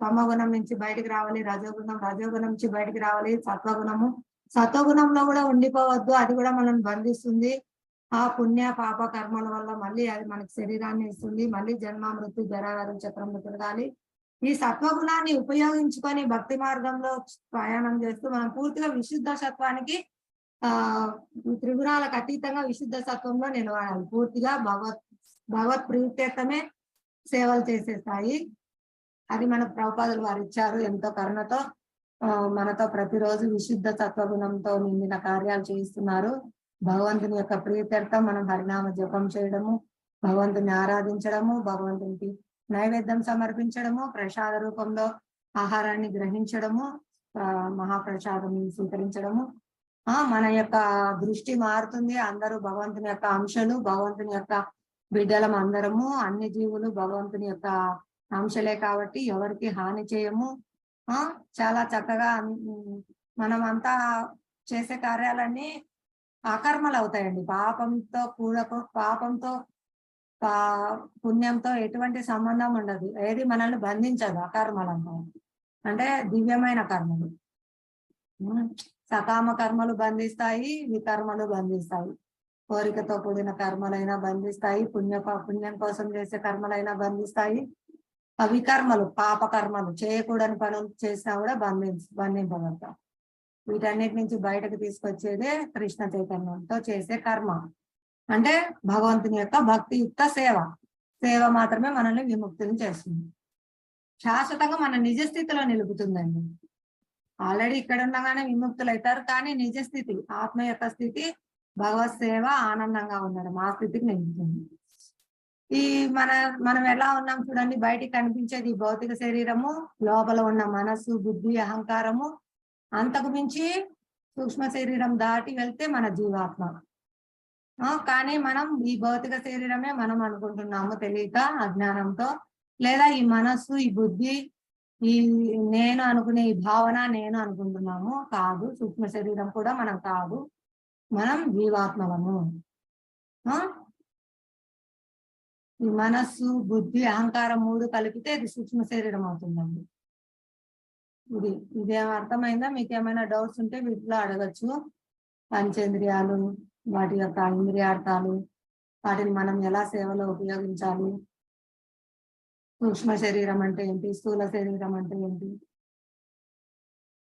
తమగుణం నుంచి బయటికి రావాలి రజోగుణం రజోగుణం నుంచి బయటికి రావాలి సత్వగుణము. సత్వగుణంలో కూడా ఉండిపోవద్దు అది కూడా మనల్ని బంధిస్తుంది. ఆ పుణ్య పాప కర్మల వల్ల మళ్ళీ అది మనకి శరీరాన్ని ఇస్తుంది. మళ్ళీ జన్మ మృత్యు జరాగారం చక్రంలో తిరగాలి. ఈ సత్వగుణాన్ని ఉపయోగించుకొని భక్తి మార్గంలో ప్రయాణం చేస్తూ మనం పూర్తిగా విశుద్ధ సత్వానికి ఆ త్రిగుణాలకు అతీతంగా విశుద్ధ సత్వంలో నిలబడాలి. పూర్తిగా భగవత్ భగవత్ ప్రీత్యర్థమే సేవలు చేసేస్తాయి. అది మన ప్రభుపాదులు వారు ఇచ్చారు ఎంతో కరుణతో ఆ, మనతో ప్రతిరోజు విశుద్ధ సత్వగుణంతో నిండిన కార్యాలు చేయిస్తున్నారు. భగవంతుని యొక్క ప్రీత్యర్థం మనం హరినామ జపం చేయడము భగవంతుని ఆరాధించడము భగవంతునికి నైవేద్యం సమర్పించడము ప్రసాద రూపంలో ఆహారాన్ని గ్రహించడము మహాప్రసాదం స్వీకరించడము. ఆ మన యొక్క దృష్టి మారుతుంది. అందరూ భగవంతుని యొక్క అంశలు భగవంతుని యొక్క బిడ్డలం అందరము అన్ని జీవులు భగవంతుని యొక్క అంశలే కాబట్టి ఎవరికి హాని చేయము. ఆ చాలా చక్కగా మనం అంతా చేసే కార్యాలన్నీ అకర్మలు అవుతాయండి పాపంతో కూడకు పాపంతో పా పుణ్యంతో ఎటువంటి సంబంధం ఉండదు. ఏది మనల్ని బంధించదు అకర్మలు అంటే దివ్యమైన కర్మలు. సకామ కర్మలు బంధిస్తాయి వికర్మలు బంధిస్తాయి. కోరికతో కూడిన కర్మలైనా బంధిస్తాయి పుణ్య పుణ్యం కోసం చేసే కర్మలైనా బంధిస్తాయి. అవికర్మలు పాపకర్మలు చేయకూడని పనులు చేసినా కూడా బంధించ బంధింపబడతాం. వీటన్నిటి నుంచి బయటకు తీసుకొచ్చేదే కృష్ణ చైతన్యంతో చేసే కర్మ. అంటే భగవంతుని యొక్క భక్తియుక్త సేవ. సేవ మాత్రమే మనల్ని విముక్తిని చేస్తుంది. శాశ్వతంగా మన నిజ స్థితిలో నిలుపుతుందండి. ఆల్రెడీ ఇక్కడ ఉండగానే విముక్తులు అవుతారు కానీ నిజ స్థితి ఆత్మ యొక్క స్థితి భగవత్ సేవ ఆనందంగా ఉండడం ఆ స్థితికి నిలుపుతుంది. ఈ మన మనం ఎలా ఉన్నాం చూడండి. బయటికి కనిపించేది భౌతిక శరీరము లోపల ఉన్న మనస్సు బుద్ధి అహంకారము. అంతకు మించి సూక్ష్మ శరీరం దాటి వెళ్తే మన జీవాత్మ. కానీ మనం ఈ భౌతిక శరీరమే మనం అనుకుంటున్నాము తెలియక అజ్ఞానంతో లేదా ఈ మనస్సు ఈ బుద్ధి ఈ నేను అనుకునే ఈ భావన నేను అనుకుంటున్నాము కాదు. సూక్ష్మ శరీరం కూడా మనం కాదు. మనం జీవాత్మలము. ఈ మనస్సు బుద్ధి అహంకారం మూడు కలిపితే ఇది సూక్ష్మ శరీరం అవుతుందండి. ఇది ఇదేం అర్థమైందా? మీకు ఏమైనా డౌట్స్ ఉంటే వీటిలో అడగచ్చు. పంచేంద్రియాలు వాటి యొక్క ఇంద్రియార్థాలు వాటిని మనం ఎలా సేవలో ఉపయోగించాలి? సూక్ష్మ శరీరం అంటే ఏంటి? స్థూల శరీరం అంటే ఏంటి?